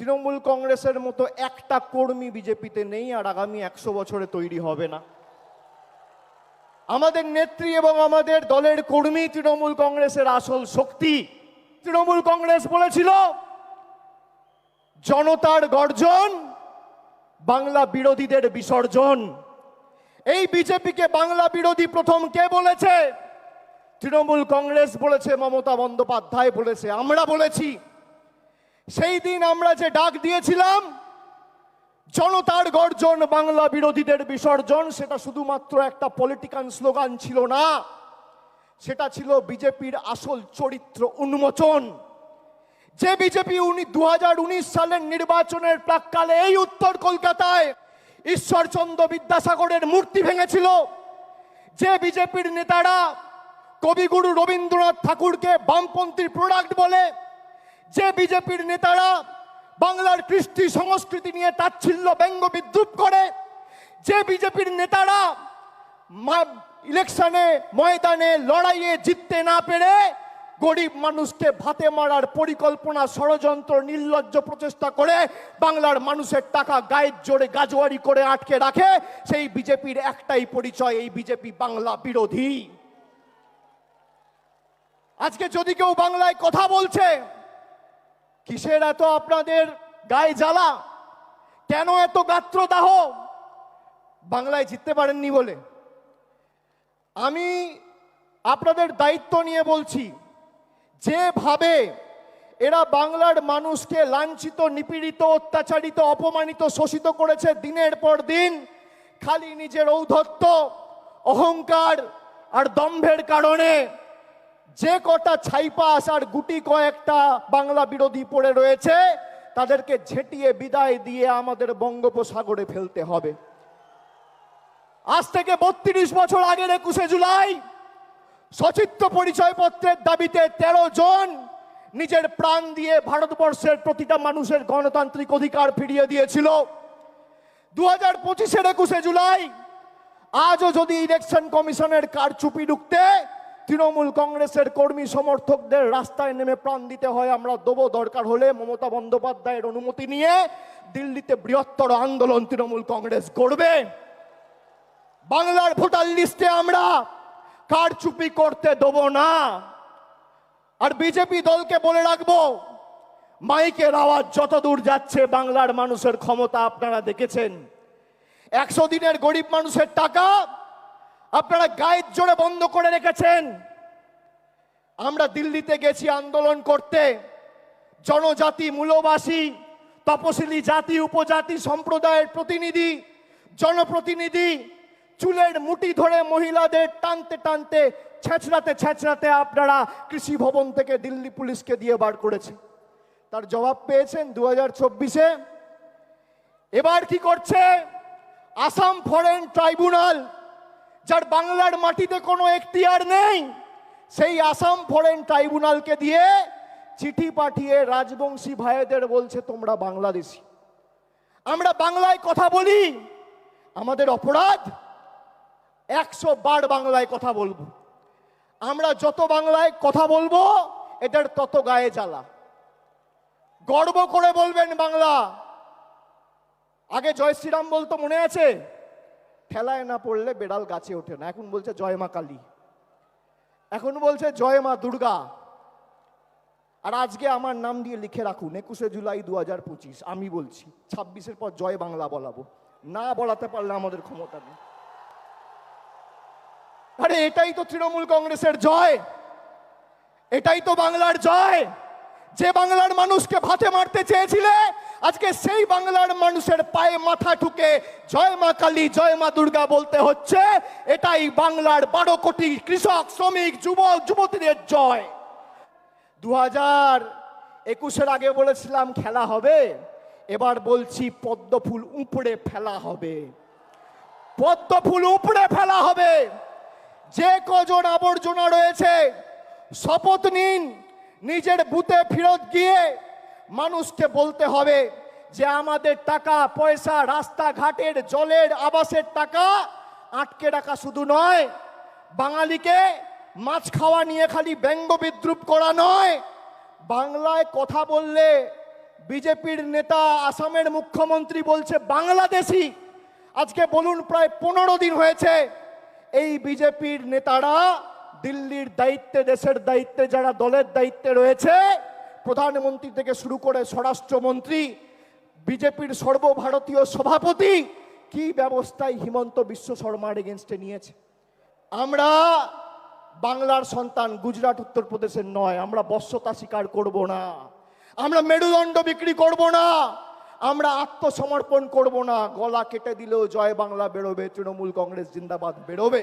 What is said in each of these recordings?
তৃণমূল কংগ্রেসের মতো একটা কর্মী বিজেপিতে নেই আর আগামী একশো বছরে তৈরি হবে না। আমাদের নেত্রী এবং আমাদের দলের কর্মী তৃণমূল কংগ্রেসের আসল শক্তি তৃণমূল কংগ্রেস বলেছিল, জনতার গর্জন, বাংলা বিরোধীদের বিসর্জন। এই বিজেপিকে বাংলা বিরোধী প্রথম কে বলেছে? তৃণমূল কংগ্রেস বলেছে, মমতা বন্দ্যোপাধ্যায় বলেছে, আমরা বলেছি। সেই দিন আমরা যে ডাক দিয়েছিলাম, জনতার গর্জন বাংলা বিরোধীদের বিসর্জন, সেটা শুধুমাত্র একটা পলিটিক্যাল স্লোগান ছিল না, সেটা ছিল বিজেপির আসল চরিত্র উন্মোচন। যে বিজেপি উনি দু হাজার উনিশ সালের নির্বাচনের প্রাককালে এই উত্তর কলকাতায় ঈশ্বরচন্দ্র বিদ্যাসাগরের মূর্তি ভেঙেছিল, যে বিজেপির নেতারা কবিগুরু রবীন্দ্রনাথ ঠাকুরকে বামপন্থীর প্রোডাক্ট বলে যে বিজেপির নেতারা বাংলার কৃষ্টি সংস্কৃতি নিয়ে তাচ্ছিল্য ব্যঙ্গ বিদ্রুপ করে, যে বিজেপির নেতারা ইলেকশনে ময়দানে লড়াইয়ে জিততে না পেরে গরিব মানুষকে ভাতে মারার পরিকল্পনা ষড়যন্ত্র নির্লজ্জ প্রচেষ্টা করে বাংলার মানুষের টাকা গায়ের জোরে গাজোয়ারি করে আটকে রাখে, সেই বিজেপির একটাই পরিচয়, এই বিজেপি বাংলা বিরোধী। আজকে যদি কেউ বাংলায় কথা বলছে কিসের এত আপনাদের গায়ে জ্বালা? কেন এত গাত্রদাহ? বাংলায় জিততে পারেননি বলে। আমি আপনাদের দায়িত্ব নিয়ে বলছি, যেভাবে এরা বাংলার মানুষকে লাঞ্ছিত, নিপীড়িত, অত্যাচারিত, অপমানিত, শোষিত করেছে দিনের পর দিন, খালি নিজের ঔদ্ধত্য, অহংকার আর দম্ভের কারণে। যে কটা ছাইপাস আর গুটি কয়েকটা বাংলা বিরোধী পড়ে রয়েছে, তাদেরকে ঝেঁটিয়ে বিদায় দিয়ে আমাদের বঙ্গোপসাগরে ফেলতে হবে। আজ থেকে বত্রিশ বছর আগের একুশে জুলাই, সচিত্র পরিচয়পত্রের দাবিতে ১৩ জন নিজের প্রাণ দিয়ে ভারতবর্ষের প্রতিটা মানুষের গণতান্ত্রিক অধিকার ফিরিয়ে দিয়েছিল। দু হাজার পঁচিশের একুশে জুলাই, আজও যদি ইলেকশন কমিশনের কারচুপি ঢুকতে তৃণমূল কংগ্রেসের কর্মী সমর্থকদের রাস্তায় নেমে প্রাণ দিতে হয়। আমরা দেবো দরকার হলে মমতা বন্দ্যোপাধ্যায়ের অনুমতি নিয়ে দিল্লিতে বৃহত্তর আন্দোলন তৃণমূল কংগ্রেস করবে। বাংলার ভোটার লিস্টে আমরা কারচুপি করতে দেব না। আর বিজেপি দলকে বলে রাখব, মাইকের আওয়াজ যত দূর যাচ্ছে বাংলার মানুষের ক্ষমতা আপনারা দেখেছেন। একশো দিনের গরিব মানুষের টাকা আপনারা গায়ের জোরে বন্ধ করে রেখেছেন। আমরা দিল্লিতে গেছি আন্দোলন করতে। জনজাতি, মূলবাসী, তপশিলি জাতি, উপজাতি সম্প্রদায়ের প্রতিনিধি, জনপ্রতিনিধি চুলের মুটি ধরে মহিলাদের টানতে টানতে, ছেঁচড়াতে ছেঁচড়াতে আপনারা কৃষি ভবন থেকে দিল্লি পুলিশকে দিয়ে বার করেছে। তার জবাব পেয়েছেন দু হাজার চব্বিশে। এবার কি করছে? আসাম ফরেন ট্রাইব্যুনাল যার বাংলার মাটিতে কোনো এখতিয়ার নেই, সেই আসাম ফরেন ট্রাইব্যুনালকে দিয়ে চিঠি পাঠিয়ে রাজবংশী ভাইদের বলছে, তোমরা বাংলাদেশি। আমরা বাংলায় কথা বলি, আমাদের অপরাধ, একশো বার বাংলায় কথা বলব। আমরা যত বাংলায় কথা বলব, এদের তত গায়ে জ্বালা। গর্ব করে বলবেন বাংলা। আগে জয় শ্রীরাম বলতো, মনে আছে? ঠেলায় না পড়লে বেড়াল গাছে ওঠে না। এখন বলছে, জয় মা কালী। এখন বলছে, জয় মা দুর্গা। আর আজকে আমার নাম দিয়ে লিখে রাখুন, একুশে জুলাই দু হাজার পঁচিশ, আমি বলছি, ছাব্বিশের পর জয় বাংলা বলাবো। না বলাতে পারলে আমাদের ক্ষমতা নেই। আরে, এটাই তো তৃণমূল কংগ্রেসের জয়। এটাই তো বাংলার জয়। যে বাংলার মানুষকে ভাতে মারতে চেয়েছিলে, আজকে সেই বাংলার মানুষের পায়ে মাথা ঠুকে জয় মা কালী, জয় মা দুর্গা বলতে হচ্ছে, এটাই বাংলার বারো কোটি কৃষক, শ্রমিক, যুবক, যুবতীদের জয়। দু হাজার একুশের আগে বলেছিলাম খেলা হবে, এবার বলছি পদ্ম ফুল উপড়ে ফেলা হবে। পদ্ম ফুল উপড়ে ফেলা হবে। যে কজন আবর্জনা রয়েছে, শপথ নিন। নিজের বুথে ফেরত গিয়ে মানুষকে বলতে হবে যে আমাদের টাকা, পয়সা, রাস্তাঘাটের জলের আবাসের টাকা আটকে রাখা শুধু নয়, বাঙালিকে মাছ খাওয়া নিয়ে খালি ব্যঙ্গ বিদ্রুপ করা নয়, বাংলায় কথা বললে বিজেপির নেতা, আসামের মুখ্যমন্ত্রী বলছে বাংলাদেশি আজকে বলুন প্রায় পনেরো দিন হয়েছে এই বিজেপির নেতারা দিল্লির দায়িত্বে, দেশের দায়িত্বে যারা দলের দায়িত্বে রয়েছে, প্রধানমন্ত্রী থেকে শুরু করে স্বরাষ্ট্রমন্ত্রী, বিজেপির সর্বভারতীয় সভাপতি, কি ব্যবস্থায় হিমন্ত বিশ্ব শর্মার এগেনস্টে নিয়েছে? আমরা বাংলার সন্তান গুজরাট, উত্তরপ্রদেশের নয়, আমরা বশ্যতা স্বীকার করব না, আমরা মেরুদণ্ড বিক্রি করব না, আমরা আত্মসমর্পণ করব না, গলা কেটে দিলেও জয় বাংলা বেরোবে, তৃণমূল কংগ্রেস জিন্দাবাদ বেরোবে।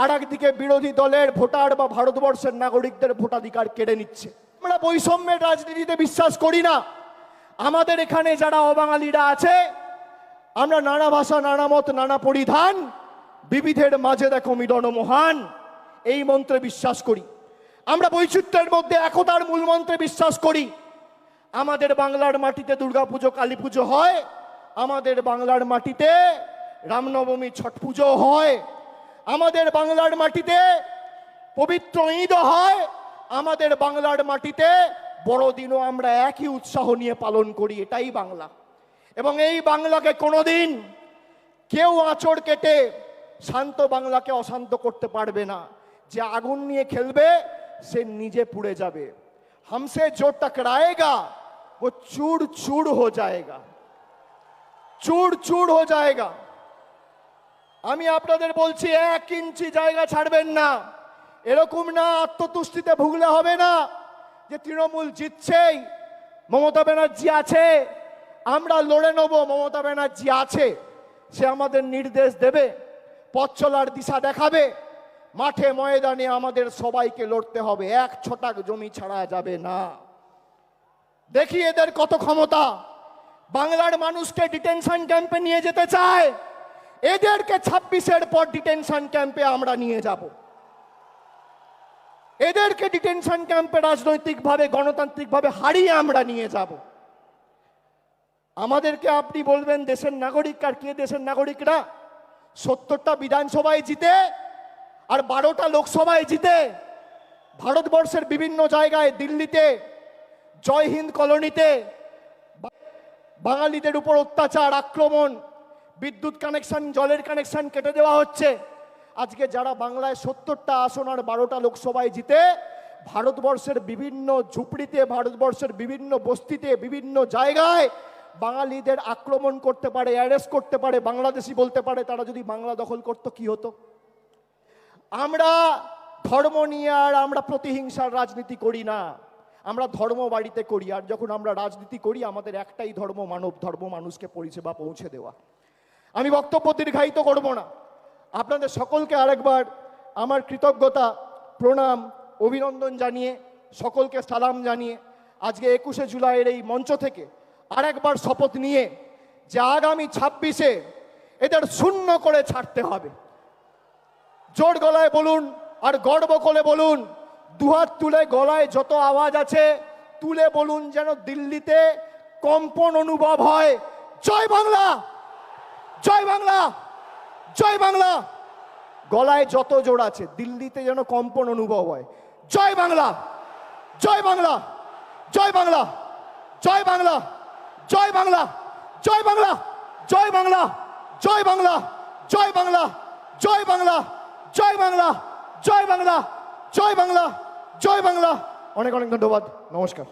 আর একদিকে বিরোধী দলের ভোটার বা ভারতবর্ষের নাগরিকদের ভোটাধিকার কেড়ে নিচ্ছে। আমরা বৈষম্যের রাজনীতিতে বিশ্বাস করি না। আমাদের এখানে যারা অবাঙালিরা আছে, আমরা নানা ভাষা, নানা মত, নানা পরিধান, বিবিধের মাঝে দেখো মিলন মহান, এই মন্ত্রে বিশ্বাস করি। আমরা বৈচিত্র্যের মধ্যে একতার মূল মন্ত্রে বিশ্বাস করি। আমাদের বাংলার মাটিতে দুর্গাপুজো কালী পুজো হয়। আমাদের বাংলার মাটিতে রামনবমী, ছট পুজো হয়। আমাদের বাংলার মাটিতে পবিত্র ঈদও হয়, আমাদের বাংলার মাটিতে বড়দিনও আমরা একই উৎসাহ নিয়ে পালন করি, এটাই বাংলা। এবং এই বাংলাকে কোনোদিন কেউ আঁচড় কেটে শান্ত বাংলাকে অশান্ত করতে পারবে না। যে আগুন নিয়ে খেলবে, সে নিজে পুড়ে যাবে। হামসে জো টকরায়েগা ও চুড় চুড় হো যায়গা চুড় চূড় হো যায়গা আমি আপনাদের বলছি, এক ইঞ্চি জায়গা ছাড়বেন না। এরকম না, আত্মতুষ্টিতে ভুগলে হবে না যে তৃণমূল জিতছেই, মমতা ব্যানার্জি আছে, আমরা লড়ে নেব, মমতা ব্যানার্জি আছে, সে আমাদের নির্দেশ দেবে, পথ চলার দিশা দেখাবে, মাঠে ময়দানে আমাদের সবাইকে লড়তে হবে, এক ছটাক জমি ছাড়া যাবে না। দেখি এদের কত ক্ষমতা। বাংলার মানুষকে ডিটেনশন ক্যাম্পে নিয়ে যেতে চায় এদেরকে ছাব্বিশের পর ডিটেনশন ক্যাম্পে আমরা নিয়ে যাব। এদেরকে ডিটেনশন ক্যাম্পে রাজনৈতিকভাবে, গণতান্ত্রিকভাবে হারিয়ে আমরা নিয়ে যাব। আমাদেরকে আপনি বলবেন, দেশের নাগরিক আর কে দেশের নাগরিকরা? সত্তরটা বিধানসভায় জিতে আর বারোটা লোকসভায় জিতে। ভারতবর্ষের বিভিন্ন জায়গায় দিল্লিতে, জয় হিন্দ কলোনিতে বাঙালিদের উপর অত্যাচার, আক্রমণ বিদ্যুৎ কানেকশন জলের কানেকশন কেটে দেওয়া হচ্ছে। আজকে যারা বাংলায় সত্তরটা আসন আর বারোটা লোকসভায় জিতে, ভারতবর্ষের বিভিন্ন ঝুপড়িতে, ভারতবর্ষের বিভিন্ন বস্তিতে, বিভিন্ন জায়গায় বাঙালিদের আক্রমণ করতে পারে অ্যারেস্ট করতে পারে, বাংলাদেশি বলতে পারে, তারা যদি বাংলা দখল করতো, কি হতো? আমরা ধর্ম নিয়ে আর আমরা প্রতিহিংসার রাজনীতি করি না। আমরা ধর্ম বাড়িতে করি, আর যখন আমরা রাজনীতি করি, আমাদের একটাই ধর্ম মানব, ধর্ম মানুষকে পরিষেবা পৌঁছে দেওয়া। আমি বক্তব্য দীর্ঘায়িত করব না। আপনাদের সকলকে আরেকবার আমার কৃতজ্ঞতা, প্রণাম, অভিনন্দন জানিয়ে সকলকে সালাম জানিয়ে আজকে একুশে জুলাইয়ের এই মঞ্চ থেকে আরেকবার শপথ নিয়ে যে আগামী ছাব্বিশে এদের শূন্য করে ছাড়তে হবে। জোর গলায় বলুন আর গর্ব করে বলুন, দুহাত তুলে গলায় যত আওয়াজ আছে, তুলে বলুন যেন দিল্লিতে কম্পন অনুভব হয়। জয় বাংলা! জয় বাংলা জয় বাংলা গলায় যত জোর আছে দিল্লিতে যেন কম্পন অনুভব হয় জয় বাংলা জয় বাংলা জয় বাংলা জয় বাংলা জয় বাংলা জয় বাংলা জয় বাংলা জয় বাংলা জয় বাংলা জয় বাংলা জয় বাংলা জয় বাংলা জয় বাংলা জয় বাংলা অনেক অনেক ধন্যবাদ নমস্কার